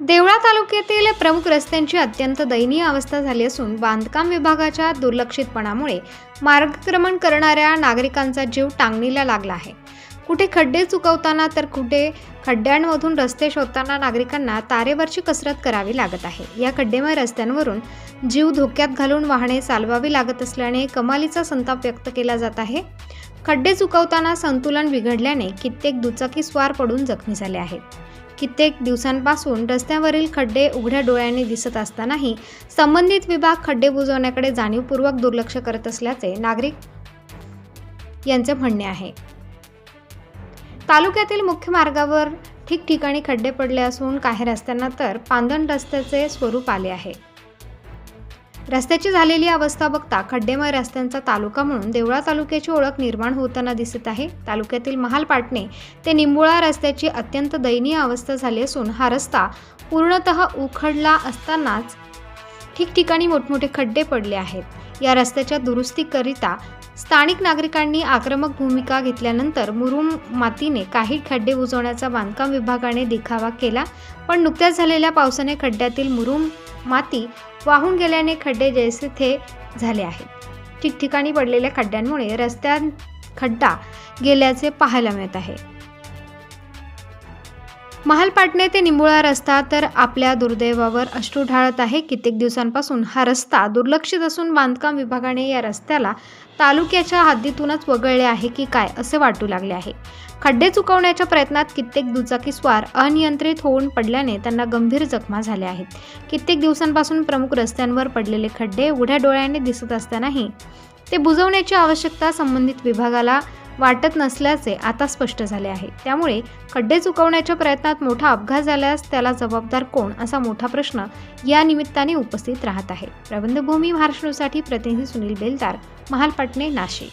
देवळा तालुक्यातील प्रमुख रस्त्यांची अत्यंत दयनीय अवस्था झाली असून बांधकाम विभागाच्या दुर्लक्षितपणामुळे मार्गक्रमण करणाऱ्या नागरिकांचा जीव टांगणीला लागला आहे. कुठे खड्डे चुकवताना तर कुठे खड्ड्यांमधून रस्ते शोधताना नागरिकांना तारेवरची कसरत करावी लागत आहे. या खड्डेमय रस्त्यांवरून जीव धोक्यात घालून वाहने चालवावी लागत असल्याने कमालीचा संताप व्यक्त केला जात आहे. खड्डे चुकवताना संतुलन बिघडल्याने कित्येक दुचाकी स्वार पडून जखमी झाले आहेत. कित्येक दिवसांपासून रस्त्यावरील खड्डे उघड्या डोळ्यांनी दिसत असतानाही संबंधित विभाग खड्डे बुजवण्याकडे जाणीवपूर्वक दुर्लक्ष करत असल्याचे नागरिक यांचे म्हणणे आहे. तालुक्यातील मुख्य मार्गावर ठिकठिकाणी खड्डे पडले असून काही रस्त्यांना तर पांदण रस्त्याचे स्वरूप आले आहे. रस्त्याची झालेली अवस्था बघता खड्डेमय रस्त्यांचा तालुका म्हणून देवळा तालुक्याची ओळख निर्माण होताना दिसत आहे. तालुक्यातील महाल पाटणे ते निंबुळा रस्त्याची अत्यंत दयनीय अवस्था झाली असून हा रस्ता पूर्णतः उखडला असतानाच ठिकठिकाणी मोठमोठे खड्डे पडले आहेत. या रस्त्याच्या दुरुस्तीकरिता स्थानिक नागरिकांनी आक्रमक भूमिका घेतल्यानंतर मुरुम मातीने काही खड्डे बुजवण्याचा बांधकाम विभागाने दिखावा केला पण नुकत्याच झालेल्या पावसाने खड्ड्यातील मुरुम माती वाहून गेल्याने खड्डे जैसे थे झाले आहेत. ठिकठिकाणी पडलेल्या खड्ड्यांमुळे रस्त्यात खड्डा गेल्याचे पाहायला मिळत आहे. महालपाटणे ते निंबुळा रस्ता तर आपल्या दुर्दैवावर अश्रू ढाळत आहे. कित्येक दिवसांपासून हा रस्ता दुर्लक्षित असून बांधकाम विभागाने या रस्त्याला तालुक्याच्या हद्दीतूनच वगळले आहे की काय असे वाटू लागले आहे. खड्डे चुकवण्याच्या प्रयत्नात कित्येक दुचाकी स्वार अनियंत्रित होऊन पडल्याने त्यांना गंभीर जखमा झाल्या आहेत. कित्येक दिवसांपासून प्रमुख रस्त्यांवर पडलेले खड्डे उघड्या डोळ्याने दिसत असतानाही ते बुजवण्याची आवश्यकता संबंधित विभागाला वाटत नसल्याचे आता स्पष्ट झाले आहे. त्यामुळे खड्डे चुकवण्याच्या प्रयत्नात मोठा अपघात झाल्यास त्याला जबाबदार कोण असा मोठा प्रश्न या निमित्ताने उपस्थित राहत आहे. प्रबंधभूमी महाराष्ट्रसाठी प्रतिनिधी सुनील बेलदार महालपटणे नाशिक.